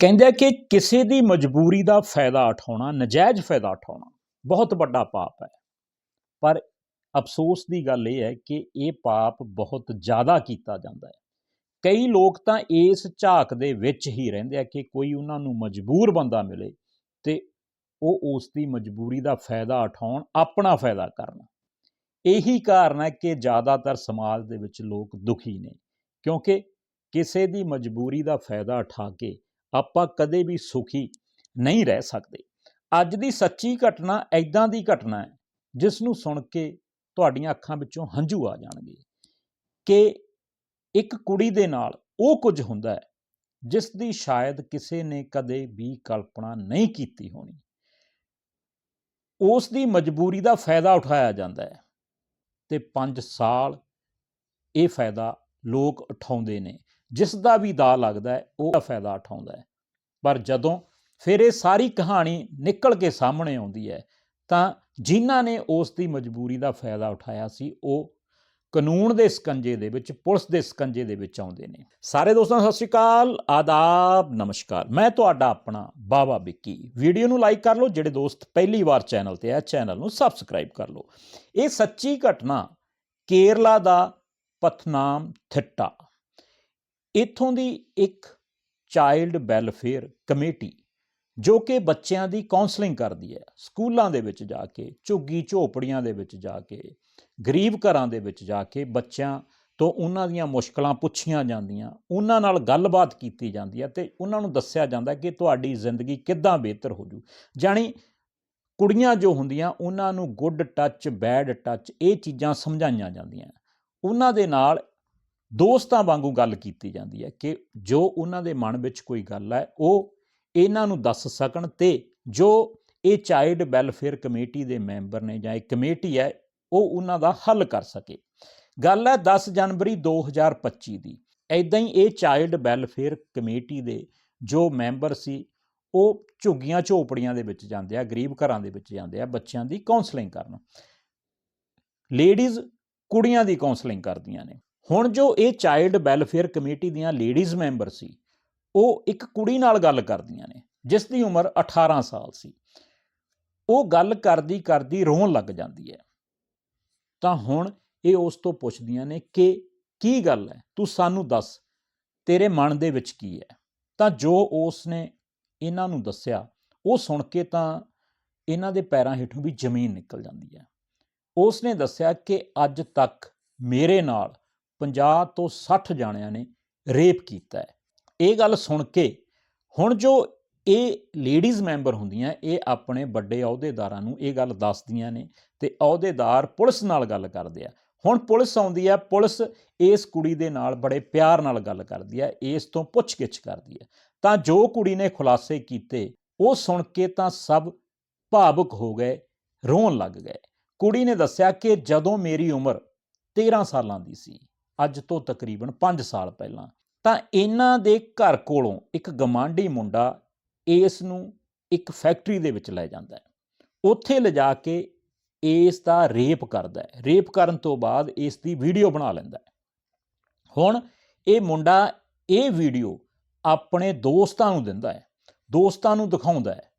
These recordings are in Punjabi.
ਕਹਿੰਦਾ ਕਿ ਕਿਸੇ ਦੀ ਮਜਬੂਰੀ ਦਾ ਫਾਇਦਾ ਉਠਾਉਣਾ, ਨਜਾਇਜ਼ ਫਾਇਦਾ ਉਠਾਉਣਾ ਬਹੁਤ ਵੱਡਾ ਪਾਪ ਹੈ। ਪਰ ਅਫਸੋਸ ਦੀ ਗੱਲ ਇਹ ਹੈ ਕਿ ਇਹ ਪਾਪ ਬਹੁਤ ਜ਼ਿਆਦਾ ਕੀਤਾ ਜਾਂਦਾ ਹੈ। ਕਈ ਲੋਕ ਤਾਂ ਇਸ ਝਾਕ ਦੇ ਵਿੱਚ ਹੀ ਰਹਿੰਦੇ ਆ ਕਿ ਕੋਈ ਉਹਨਾਂ ਨੂੰ ਮਜਬੂਰ ਬੰਦਾ ਮਿਲੇ ਤੇ ਉਹ ਉਸ ਦੀ ਮਜਬੂਰੀ ਦਾ ਫਾਇਦਾ ਉਠਾਉਣ, ਆਪਣਾ ਫਾਇਦਾ ਕਰਨ। ਇਹੀ ਕਾਰਨ ਹੈ ਕਿ ਜ਼ਿਆਦਾਤਰ ਸਮਾਜ ਦੇ ਵਿੱਚ ਲੋਕ ਦੁਖੀ ਨੇ ਕਿਉਂਕਿ ਕਿਸੇ ਦੀ ਮਜਬੂਰੀ ਦਾ ਫਾਇਦਾ ਉਠਾ ਕੇ ਆਪਾਂ ਕਦੇ ਵੀ ਸੁਖੀ ਨਹੀਂ ਰਹਿ ਸਕਦੇ। ਅੱਜ ਦੀ ਸੱਚੀ ਘਟਨਾ ਐਦਾਂ ਦੀ ਘਟਨਾ ਹੈ ਜਿਸ ਨੂੰ ਸੁਣ ਕੇ ਤੁਹਾਡੀਆਂ ਅੱਖਾਂ ਵਿੱਚੋਂ ਹੰਝੂ ਆ ਜਾਣਗੇ ਕਿ ਇੱਕ ਕੁੜੀ ਦੇ ਨਾਲ ਉਹ ਕੁਝ ਹੁੰਦਾ ਹੈ ਜਿਸ ਦੀ ਸ਼ਾਇਦ ਕਿਸੇ ਨੇ ਕਦੇ ਵੀ ਕਲਪਨਾ ਨਹੀਂ ਕੀਤੀ ਹੋਣੀ। ਉਸ ਦੀ ਮਜਬੂਰੀ ਦਾ ਫਾਇਦਾ ਉਠਾਇਆ ਜਾਂਦਾ ਹੈ ਤੇ 5 ਸਾਲ ਇਹ ਫਾਇਦਾ ਲੋਕ ਉਠਾਉਂਦੇ ਨੇ। ਜਿਸ ਦਾ ਵੀ ਦਾ ਲੱਗਦਾ ਹੈ, ਉਹ ਫਾਇਦਾ ਉਠਾਉਂਦਾ ਹੈ। ਪਰ ਜਦੋਂ ਫਿਰ ਇਹ ਸਾਰੀ ਕਹਾਣੀ ਨਿਕਲ ਕੇ ਸਾਹਮਣੇ ਆਉਂਦੀ ਹੈ, ਤਾਂ ਜਿਨ੍ਹਾਂ ਨੇ ਉਸ ਦੀ ਮਜਬੂਰੀ ਦਾ ਫਾਇਦਾ ਉਠਾਇਆ ਸੀ, ਉਹ ਕਾਨੂੰਨ ਦੇ ਸਕੰਜੇ ਦੇ ਵਿੱਚ, ਪੁਲਿਸ ਦੇ ਸਕੰਜੇ ਦੇ ਵਿੱਚ ਆਉਂਦੇ ਨੇ। ਸਾਰੇ ਦੋਸਤਾਂ, ਸਤਿ ਸ਼੍ਰੀ ਅਕਾਲ, ਆਦਾਬ, ਨਮਸਕਾਰ। ਮੈਂ ਤੁਹਾਡਾ ਆਪਣਾ ਬਾਬਾ ਵਿੱਕੀ। ਵੀਡੀਓ ਨੂੰ ਲਾਈਕ ਕਰ ਲਓ, ਜਿਹੜੇ ਦੋਸਤ ਪਹਿਲੀ ਵਾਰ ਚੈਨਲ ਤੇ ਆ, ਚੈਨਲ ਨੂੰ ਸਬਸਕ੍ਰਾਈਬ ਕਰ ਲਓ। ਇਹ ਸੱਚੀ ਘਟਨਾ ਕੇਰਲਾ ਦਾ ਪਥਨਾਮ ਥਿੱਟਾ। ਇੱਥੋਂ ਦੀ ਇੱਕ ਚਾਈਲਡ ਵੈਲਫੇਅਰ ਕਮੇਟੀ, ਜੋ ਕਿ ਬੱਚਿਆਂ ਦੀ ਕਾਉਂਸਲਿੰਗ ਕਰਦੀ ਹੈ, ਸਕੂਲਾਂ ਦੇ ਵਿੱਚ ਜਾ ਕੇ, ਝੁੱਗੀ ਝੋਪੜੀਆਂ ਦੇ ਵਿੱਚ ਜਾ ਕੇ, ਗਰੀਬ ਘਰਾਂ ਦੇ ਵਿੱਚ ਜਾ ਕੇ ਬੱਚਿਆਂ ਤੋਂ ਉਹਨਾਂ ਦੀਆਂ ਮੁਸ਼ਕਲਾਂ ਪੁੱਛੀਆਂ ਜਾਂਦੀਆਂ, ਉਹਨਾਂ ਨਾਲ ਗੱਲਬਾਤ ਕੀਤੀ ਜਾਂਦੀ ਹੈ ਤੇ ਉਹਨਾਂ ਨੂੰ ਦੱਸਿਆ ਜਾਂਦਾ ਕਿ ਤੁਹਾਡੀ ਜ਼ਿੰਦਗੀ ਕਿੱਦਾਂ ਬਿਹਤਰ ਹੋ ਜੂ। ਜਾਣੀ ਕੁੜੀਆਂ ਜੋ ਹੁੰਦੀਆਂ, ਉਹਨਾਂ ਨੂੰ ਗੁੱਡ ਟੱਚ ਬੈਡ ਟੱਚ ਇਹ ਚੀਜ਼ਾਂ ਸਮਝਾਈਆਂ ਜਾਂਦੀਆਂ। ਉਹਨਾਂ ਦੇ ਨਾਲ ਦੋਸਤਾਂ ਵਾਂਗੂ ਗੱਲ ਕੀਤੀ ਜਾਂਦੀ ਹੈ ਕਿ ਜੋ ਉਹਨਾਂ ਦੇ ਮਨ ਵਿੱਚ ਕੋਈ ਗੱਲ ਹੈ, ਉਹ ਇਹਨਾਂ ਨੂੰ ਦੱਸ ਸਕਣ ਤੇ ਜੋ ਇਹ ਚਾਈਲਡ ਵੈਲਫੇਅਰ ਕਮੇਟੀ ਦੇ ਮੈਂਬਰ ਨੇ ਜਾਂ ਇਹ ਕਮੇਟੀ ਹੈ, ਉਹ ਉਹਨਾਂ ਦਾ ਹੱਲ ਕਰ ਸਕੇ। ਗੱਲ ਹੈ 10 ਜਨਵਰੀ 2025 ਦੀ। ਐਦਾਂ ਹੀ ਇਹ ਚਾਈਲਡ ਵੈਲਫੇਅਰ ਕਮੇਟੀ ਦੇ ਜੋ ਮੈਂਬਰ ਸੀ, ਉਹ ਝੁੱਗੀਆਂ ਝੋਪੜੀਆਂ ਦੇ ਵਿੱਚ ਜਾਂਦੇ ਆ, ਗਰੀਬ ਘਰਾਂ ਦੇ ਵਿੱਚ ਜਾਂਦੇ ਆ, ਬੱਚਿਆਂ ਦੀ ਕਾਉਂਸਲਿੰਗ ਕਰਨ। ਲੇਡੀਜ਼ ਕੁੜੀਆਂ ਦੀ ਕਾਉਂਸਲਿੰਗ ਕਰਦੀਆਂ ਨੇ। ਹੁਣ ਜੋ ਇਹ ਚਾਈਲਡ ਵੈਲਫੇਅਰ ਕਮੇਟੀ ਦੀਆਂ ਲੇਡੀਜ਼ ਮੈਂਬਰ ਸੀ, ਉਹ ਇੱਕ ਕੁੜੀ ਨਾਲ ਗੱਲ ਕਰਦੀਆਂ ਨੇ, ਜਿਸ ਦੀ ਉਮਰ 18 ਸਾਲ ਸੀ। ਉਹ ਗੱਲ ਕਰਦੀ ਕਰਦੀ ਰੋਣ ਲੱਗ ਜਾਂਦੀ ਹੈ। ਤਾਂ ਹੁਣ ਇਹ ਉਸ ਤੋਂ ਪੁੱਛਦੀਆਂ ਨੇ ਕਿ ਕੀ ਗੱਲ ਹੈ? ਤੂੰ ਸਾਨੂੰ ਦੱਸ, ਤੇਰੇ ਮਨ ਦੇ ਵਿੱਚ ਕੀ ਹੈ? ਤਾਂ ਜੋ ਉਸ ਨੇ ਇਹਨਾਂ ਨੂੰ ਦੱਸਿਆ, ਉਹ ਸੁਣ ਕੇ ਤਾਂ ਇਹਨਾਂ ਦੇ ਪੈਰਾਂ ਹੇਠੋਂ ਵੀ ਜ਼ਮੀਨ ਨਿਕਲ ਜਾਂਦੀ ਹੈ। ਉਸ ਨੇ ਦੱਸਿਆ ਕਿ ਅੱਜ ਤੱਕ ਮੇਰੇ ਨਾਲ 50 ਤੋਂ 60 ਜਾਣਿਆਂ ਨੇ ਰੇਪ ਕੀਤਾ ਹੈ। ਇਹ ਗੱਲ ਸੁਣ ਕੇ ਹੁਣ ਜੋ ਇਹ ਲੇਡੀਜ਼ ਮੈਂਬਰ ਹੁੰਦੀਆਂ, ਇਹ ਆਪਣੇ ਵੱਡੇ ਅਹੁਦੇਦਾਰਾਂ ਨੂੰ ਇਹ ਗੱਲ ਦੱਸਦੀਆਂ ਨੇ ਤੇ ਅਹੁਦੇਦਾਰ ਪੁਲਿਸ ਨਾਲ ਗੱਲ ਕਰਦੇ ਆ। ਹੁਣ ਪੁਲਿਸ ਆਉਂਦੀ ਹੈ ਪੁਲਿਸ ਇਸ ਕੁੜੀ ਦੇ ਨਾਲ ਬੜੇ ਪਿਆਰ ਨਾਲ ਗੱਲ ਕਰਦੀ ਹੈ ਇਸ ਤੋਂ ਪੁੱਛਗਿੱਛ ਕਰਦੀ ਹੈ ਤਾਂ ਜੋ ਕੁੜੀ ਨੇ ਖੁਲਾਸੇ ਕੀਤੇ, ਉਹ ਸੁਣ ਕੇ ਤਾਂ ਸਭ ਭਾਵੁਕ ਹੋ ਗਏ, ਰੋਣ ਲੱਗ ਗਏ। ਕੁੜੀ ਨੇ ਦੱਸਿਆ ਕਿ ਜਦੋਂ ਮੇਰੀ ਉਮਰ 13 ਸਾਲਾਂ ਦੀ ਸੀ ਅੱਜ ਤੋਂ ਤਕਰੀਬਨ 5 ਸਾਲ ਪਹਿਲਾਂ। ਤਾਂ ਇਹਨਾਂ ਦੇ ਘਰ ਕੋਲੋਂ ਇੱਕ ਗਮਾਂਡੀ ਮੁੰਡਾ ਇਸ ਨੂੰ ਇੱਕ ਫੈਕਟਰੀ ਦੇ ਵਿੱਚ ਲੈ ਜਾਂਦਾ ਹੈ। ਉੱਥੇ ਲਿਜਾ ਕੇ ਇਸ ਦਾ ਰੇਪ ਕਰਦਾ ਹੈ। ਰੇਪ ਕਰਨ ਤੋਂ ਬਾਅਦ ਇਸ ਦੀ ਵੀਡੀਓ ਬਣਾ ਲੈਂਦਾ ਹੈ। ਹੁਣ ਇਹ ਮੁੰਡਾ ਇਹ ਵੀਡੀਓ ਆਪਣੇ ਦੋਸਤਾਂ ਨੂੰ ਦਿੰਦਾ ਹੈ। ਦੋਸਤਾਂ ਨੂੰ ਦਿਖਾਉਂਦਾ ਹੈ।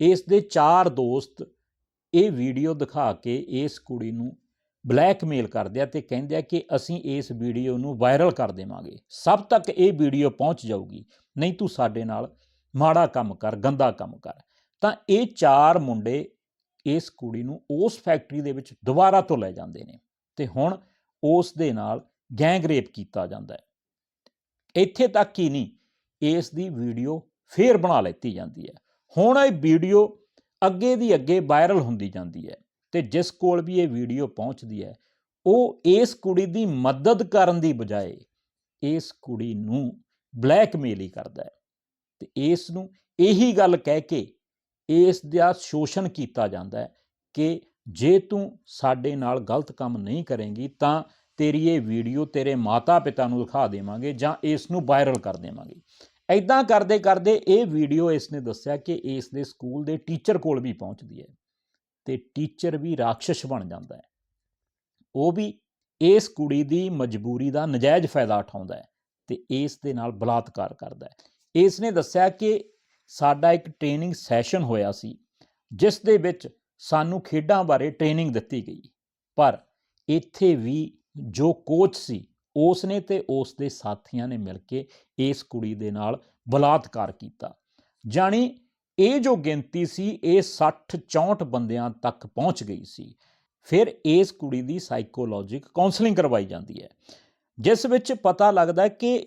ਇਸ ਦੇ ਚਾਰ ਦੋਸਤ ਇਹ ਵੀਡੀਓ ਦਿਖਾ ਕੇ ਇਸ ਕੁੜੀ ਨੂੰ ਬਲੈਕਮੇਲ ਕਰਦੇ ਆ ਤੇ ਕਹਿੰਦੇ ਆ ਕਿ ਅਸੀਂ ਇਸ ਵੀਡੀਓ ਨੂੰ ਵਾਇਰਲ ਕਰ ਦੇਵਾਂਗੇ। ਸਭ ਤੱਕ ਇਹ ਵੀਡੀਓ ਪਹੁੰਚ ਜਾਊਗੀ। ਨਹੀਂ ਤੂੰ ਸਾਡੇ ਨਾਲ ਮਾੜਾ ਕੰਮ ਕਰ, ਗੰਦਾ ਕੰਮ ਕਰ। ਤਾਂ ਇਹ ਚਾਰ ਮੁੰਡੇ ਇਸ ਕੁੜੀ ਨੂੰ ਉਸ ਫੈਕਟਰੀ ਦੇ ਵਿੱਚ ਦੁਬਾਰਾ ਤੋਂ ਲੈ ਜਾਂਦੇ ਨੇ ਤੇ ਹੁਣ ਉਸ ਦੇ ਨਾਲ ਗੈਂਗ ਰੇਪ ਕੀਤਾ ਜਾਂਦਾ ਹੈ। ਇੱਥੇ ਤੱਕ ਹੀ ਨਹੀਂ, ਇਸ ਦੀ ਵੀਡੀਓ ਫੇਰ ਬਣਾ ਲੈਤੀ ਜਾਂਦੀ ਹੈ। ਹੁਣ ਇਹ ਵੀਡੀਓ ਅੱਗੇ ਦੀ ਅੱਗੇ ਵਾਇਰਲ ਹੁੰਦੀ ਜਾਂਦੀ ਹੈ। ਤੇ ਜਿਸ ਕੋਲ ਵੀ ਇਹ ਵੀਡੀਓ ਪਹੁੰਚਦੀ ਹੈ, ਉਹ ਇਸ ਕੁੜੀ ਦੀ ਮਦਦ ਕਰਨ ਦੀ ਬਜਾਏ ਇਸ ਕੁੜੀ ਨੂੰ ਬਲੈਕਮੇਲ ਹੀ ਕਰਦਾ ਹੈ ਤੇ ਇਸ ਨੂੰ ਇਹੀ ਗੱਲ ਕਹਿ ਕੇ ਇਸ ਦਾ ਸ਼ੋਸ਼ਣ ਕੀਤਾ ਜਾਂਦਾ ਹੈ ਕਿ ਜੇ ਤੂੰ ਸਾਡੇ ਨਾਲ ਗਲਤ ਕੰਮ ਨਹੀਂ ਕਰੇਂਗੀ ਤਾਂ ਤੇਰੀ ਇਹ ਵੀਡੀਓ ਤੇਰੇ ਮਾਤਾ-ਪਿਤਾ ਨੂੰ ਦਿਖਾ ਦੇਵਾਂਗੇ ਜਾਂ ਇਸ ਨੂੰ ਵਾਇਰਲ ਕਰ ਦੇਵਾਂਗੇ। ਐਦਾਂ ਕਰਦੇ ਕਰਦੇ ਇਹ ਵੀਡੀਓ ਇਸ ਨੇ ਦੱਸਿਆ ਕਿ ਇਸ ਦੇ ਸਕੂਲ ਦੇ ਟੀਚਰ ਕੋਲ ਵੀ ਪਹੁੰਚਦੀ ਹੈ। ਤੇ ਟੀਚਰ ਵੀ ਰਾਖਸ਼ ਬਣ ਜਾਂਦਾ ਹੈ। ਉਹ ਵੀ ਇਸ ਕੁੜੀ ਦੀ ਮਜਬੂਰੀ ਦਾ ਨਜਾਇਜ਼ ਫਾਇਦਾ ਉਠਾਉਂਦਾ ਹੈ ਤੇ ਇਸ ਦੇ ਨਾਲ ਬਲਾਤਕਾਰ ਕਰਦਾ ਹੈ। ਇਸ ਨੇ ਦੱਸਿਆ ਕਿ ਸਾਡਾ ਇੱਕ ਟ੍ਰੇਨਿੰਗ ਸੈਸ਼ਨ ਹੋਇਆ ਸੀ, ਜਿਸ ਦੇ ਵਿੱਚ ਸਾਨੂੰ ਖੇਡਾਂ ਬਾਰੇ ਟ੍ਰੇਨਿੰਗ ਦਿੱਤੀ ਗਈ। ਪਰ ਇੱਥੇ ਵੀ ਜੋ ਕੋਚ ਸੀ ਉਸ ਨੇ ਤੇ ਉਸ ਦੇ ਸਾਥੀਆਂ ਨੇ ਮਿਲ ਕੇ ਇਸ ਕੁੜੀ ਦੇ ਨਾਲ ਬਲਾਤਕਾਰ ਕੀਤਾ। ਜਾਣੀ ਇਹ ਜੋ ਗਿਣਤੀ ਸੀ, ਇਹ 60 64 ਬੰਦਿਆਂ ਤੱਕ ਪਹੁੰਚ ਗਈ ਸੀ। ਫਿਰ ਇਸ ਕੁੜੀ ਦੀ ਸਾਈਕੋਲੋਜੀਕ ਕਾਉਂਸਲਿੰਗ ਕਰਵਾਈ ਜਾਂਦੀ ਹੈ, ਜਿਸ ਵਿੱਚ ਪਤਾ ਲੱਗਦਾ ਕਿ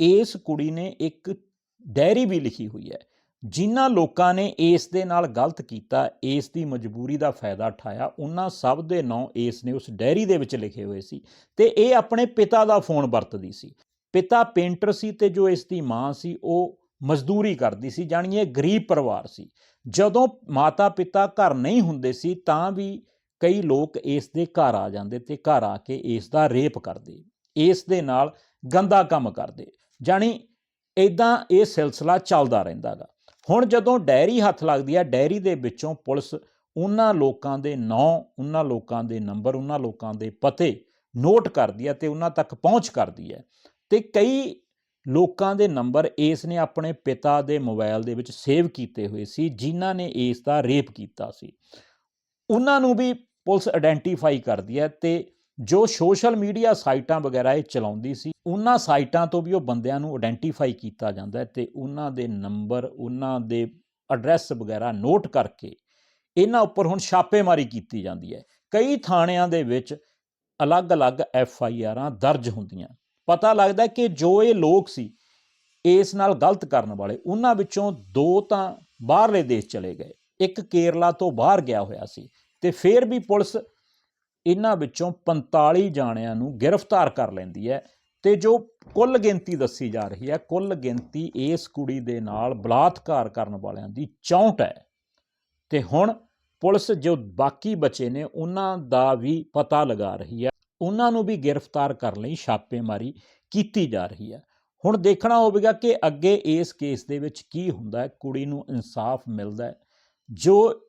ਇਸ ਕੁੜੀ ਨੇ ਇੱਕ ਡਾਇਰੀ ਵੀ ਲਿਖੀ ਹੋਈ ਹੈ, ਜਿਨ੍ਹਾਂ ਲੋਕਾਂ ਨੇ ਇਸ ਦੇ ਨਾਲ ਗਲਤ ਕੀਤਾ, ਇਸ ਦੀ ਮਜਬੂਰੀ ਦਾ ਫਾਇਦਾ ਉਠਾਇਆ, ਉਹਨਾਂ ਸਭ ਦੇ ਨਾਂ ਇਸ ਨੇ ਉਸ ਡਾਇਰੀ ਦੇ ਵਿੱਚ ਲਿਖੇ ਹੋਏ ਸੀ ਤੇ ਇਹ ਆਪਣੇ ਪਿਤਾ ਦਾ ਫੋਨ ਵਰਤਦੀ ਸੀ। ਪਿਤਾ ਪੇਂਟਰ ਸੀ ਤੇ ਜੋ ਇਸ ਦੀ ਮਾਂ ਸੀ, ਉਹ ਮਜ਼ਦੂਰੀ ਕਰਦੀ ਸੀ, ਜਾਣੀ ਇਹ ਗਰੀਬ ਪਰਿਵਾਰ ਸੀ। ਜਦੋਂ ਮਾਤਾ ਪਿਤਾ ਘਰ ਨਹੀਂ ਹੁੰਦੇ ਸੀ, ਤਾਂ ਵੀ ਕਈ ਲੋਕ ਇਸ ਦੇ ਘਰ ਆ ਜਾਂਦੇ ਤੇ ਘਰ ਆ ਕੇ ਇਸ ਦਾ ਰੇਪ ਕਰਦੇ, ਇਸ ਦੇ ਨਾਲ ਗੰਦਾ ਕੰਮ ਕਰਦੇ। ਜਾਣੀ ਇਦਾਂ ਇਹ ਸਿਲਸਿਲਾ ਚੱਲਦਾ ਰਹਿੰਦਾਗਾ ਹੁਣ ਜਦੋਂ ਡਾਇਰੀ ਹੱਥ ਲੱਗਦੀ ਹੈ ਡੈਰੀ ਦੇ ਵਿੱਚੋਂ ਪੁਲਿਸ ਉਹਨਾਂ ਲੋਕਾਂ ਦੇ ਨਾਂ, ਉਹਨਾਂ ਲੋਕਾਂ ਦੇ ਨੰਬਰ, ਉਹਨਾਂ ਲੋਕਾਂ ਦੇ ਪਤੇ ਨੋਟ ਕਰਦੀ ਹੈ ਤੇ ਉਹਨਾਂ ਤੱਕ ਪਹੁੰਚ ਕਰਦੀ ਹੈ ਤੇ ਕਈ ਲੋਕਾਂ ਦੇ ਨੰਬਰ ਇਸ ਨੇ ਆਪਣੇ ਪਿਤਾ ਦੇ ਮੋਬਾਈਲ ਦੇ ਵਿੱਚ ਸੇਵ ਕੀਤੇ ਹੋਏ ਸੀ, ਜਿਨ੍ਹਾਂ ਨੇ ਇਸ ਦਾ ਰੇਪ ਕੀਤਾ ਸੀ। ਉਹਨਾਂ ਨੂੰ ਵੀ ਪੁਲਿਸ ਆਇਡੈਂਟੀਫਾਈ ਕਰਦੀ ਹੈ ਤੇ ਜੋ ਸੋਸ਼ਲ ਮੀਡੀਆ ਸਾਈਟਾਂ ਵਗੈਰਾ ਇਹ ਚਲਾਉਂਦੀ ਸੀ, ਉਹਨਾਂ ਸਾਈਟਾਂ ਤੋਂ ਵੀ ਉਹ ਬੰਦਿਆਂ ਨੂੰ ਆਇਡੈਂਟੀਫਾਈ ਕੀਤਾ ਜਾਂਦਾ ਹੈ ਤੇ ਉਹਨਾਂ ਦੇ ਨੰਬਰ, ਉਹਨਾਂ ਦੇ ਐਡਰੈਸ ਵਗੈਰਾ ਨੋਟ ਕਰਕੇ ਇਹਨਾਂ ਉੱਪਰ ਹੁਣ ਛਾਪੇਮਾਰੀ ਕੀਤੀ ਜਾਂਦੀ ਹੈ। ਕਈ ਥਾਣਿਆਂ ਦੇ ਵਿੱਚ ਅਲੱਗ-ਅਲੱਗ ਐਫ ਆਈ ਆਰਾਂ ਦਰਜ ਹੁੰਦੀਆਂ। ਪਤਾ ਲੱਗਦਾ ਕਿ ਜੋ ਇਹ ਲੋਕ ਸੀ, ਇਸ ਨਾਲ ਗਲਤ ਕਰਨ ਵਾਲੇ, ਉਹਨਾਂ ਵਿੱਚੋਂ ਦੋ ਤਾਂ ਬਾਹਰਲੇ ਦੇਸ਼ ਚਲੇ ਗਏ। ਇੱਕ ਕੇਰਲਾ ਤੋਂ ਬਾਹਰ ਗਿਆ ਹੋਇਆ ਸੀ ਤੇ ਫਿਰ ਵੀ ਪੁਲਿਸ ਇਹਨਾਂ ਵਿੱਚੋਂ 45 ਜਾਣਿਆਂ ਨੂੰ ਗ੍ਰਿਫਤਾਰ ਕਰ ਲੈਂਦੀ ਹੈ ਤੇ ਜੋ ਕੁੱਲ ਗਿਣਤੀ ਦੱਸੀ ਜਾ ਰਹੀ ਹੈ, ਕੁੱਲ ਗਿਣਤੀ ਇਸ ਕੁੜੀ ਦੇ ਨਾਲ ਬਲਾਤਕਾਰ ਕਰਨ ਵਾਲਿਆਂ ਦੀ 64 ਹੈ। ਤੇ ਹੁਣ ਪੁਲਿਸ ਜੋ ਬਾਕੀ ਬਚੇ ਨੇ, ਉਹਨਾਂ ਦਾ ਵੀ ਪਤਾ ਲਗਾ ਰਹੀ ਹੈ। ਉਹਨਾਂ ਨੂੰ ਵੀ ਗ੍ਰਿਫਤਾਰ ਕਰਨ ਲਈ, ਛਾਪੇਮਾਰੀ ਕੀਤੀ ਜਾ ਰਹੀ ਹੈ। ਹੁਣ ਦੇਖਣਾ ਹੋਵੇਗਾ ਕਿ ਅੱਗੇ ਇਸ ਕੇਸ ਦੇ ਵਿੱਚ ਕੀ ਹੁੰਦਾ ਹੈ, ਕੁੜੀ ਨੂੰ ਇਨਸਾਫ ਮਿਲਦਾ ਹੈ। ਜੋ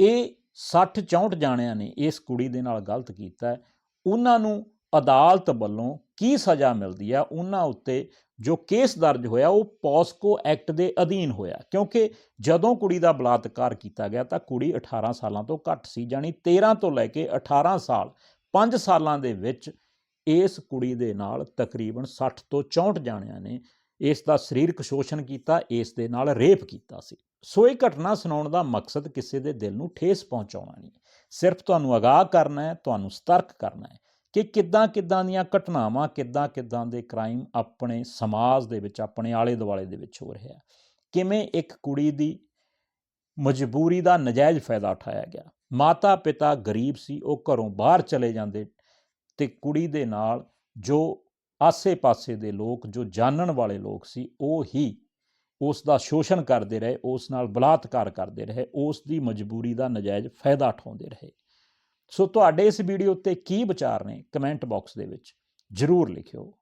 ਇਹ 60 64 ਜਾਣਿਆਂ ਨੇ ਇਸ ਕੁੜੀ ਦੇ ਨਾਲ ਗਲਤ ਕੀਤਾ ਹੈ, ਉਹਨਾਂ ਨੂੰ ਅਦਾਲਤ ਵੱਲੋਂ ਕੀ ਸਜ਼ਾ ਮਿਲਦੀ ਹੈ, ਉਹਨਾਂ ਉੱਤੇ ਜੋ ਕੇਸ ਦਰਜ ਹੋਇਆ, ਉਹ ਪੋਸਕੋ ਐਕਟ ਦੇ ਅਧੀਨ ਹੋਇਆ। ਕਿਉਂਕਿ ਜਦੋਂ ਕੁੜੀ ਦਾ ਬਲਾਤਕਾਰ ਕੀਤਾ ਗਿਆ ਤਾਂ ਕੁੜੀ 18 ਸਾਲਾਂ ਤੋਂ ਘੱਟ ਸੀ ਜਾਨੀ 13 ਤੋਂ ਲੈ ਕੇ 18 ਸਾਲ 5 ਸਾਲਾਂ ਦੇ ਵਿੱਚ ਇਸ ਕੁੜੀ ਦੇ ਨਾਲ ਤਕਰੀਬਨ 60 ਤੋਂ 64 ਜਾਣਿਆਂ ਨੇ ਇਸ ਦਾ ਸਰੀਰਕ ਸ਼ੋਸ਼ਣ ਕੀਤਾ, ਇਸ ਦੇ ਨਾਲ ਰੇਪ ਕੀਤਾ ਸੀ। ਸੋ ਇਹ ਘਟਨਾ ਸੁਣਾਉਣ ਦਾ ਮਕਸਦ ਕਿਸੇ ਦੇ ਦਿਲ ਨੂੰ ਠੇਸ ਪਹੁੰਚਾਉਣਾ ਨਹੀਂ। ਸਿਰਫ ਤੁਹਾਨੂੰ ਅਗਾਹ ਕਰਨਾ ਹੈ, ਤੁਹਾਨੂੰ ਸਤਰਕ ਕਰਨਾ ਹੈ ਕਿ ਕਿੱਦਾਂ ਕਿੱਦਾਂ ਦੀਆਂ ਘਟਨਾਵਾਂ, ਕਿੱਦਾਂ ਕਿੱਦਾਂ ਦੇ ਕ੍ਰਾਈਮ ਆਪਣੇ ਸਮਾਜ ਦੇ ਵਿੱਚ, ਆਪਣੇ ਆਲੇ ਦੁਆਲੇ ਦੇ ਵਿੱਚ ਹੋ ਰਿਹਾ ਕਿਵੇਂ ਇੱਕ ਕੁੜੀ ਦੀ ਮਜਬੂਰੀ ਦਾ ਨਜਾਇਜ਼ ਫਾਇਦਾ ਉਠਾਇਆ ਗਿਆ? ਮਾਤਾ ਪਿਤਾ ਗਰੀਬ ਸੀ, ਉਹ ਘਰੋਂ ਬਾਹਰ ਚਲੇ ਜਾਂਦੇ ਤੇ ਕੁੜੀ ਦੇ ਨਾਲ ਜੋ ਆਸੇ-ਪਾਸੇ ਦੇ ਲੋਕ, ਜੋ ਜਾਣਨ ਵਾਲੇ ਲੋਕ ਸੀ, ਉਹ ਹੀ ਉਸ ਦਾ ਸ਼ੋਸ਼ਣ ਕਰਦੇ ਰਹੇ, ਉਸ ਨਾਲ ਬਲਾਤਕਾਰ ਕਰਦੇ ਰਹੇ, ਉਸ ਦੀ ਮਜਬੂਰੀ ਦਾ ਨਜਾਇਜ਼ ਫਾਇਦਾ ਉਠਾਉਂਦੇ ਰਹੇ। ਸੋ ਤੁਹਾਡੇ ਇਸ ਵੀਡੀਓ ਉੱਤੇ ਕੀ ਵਿਚਾਰ ਨੇ? ਕਮੈਂਟ ਬਾਕਸ ਦੇ ਵਿੱਚ ਜਰੂਰ ਲਿਖਿਓ।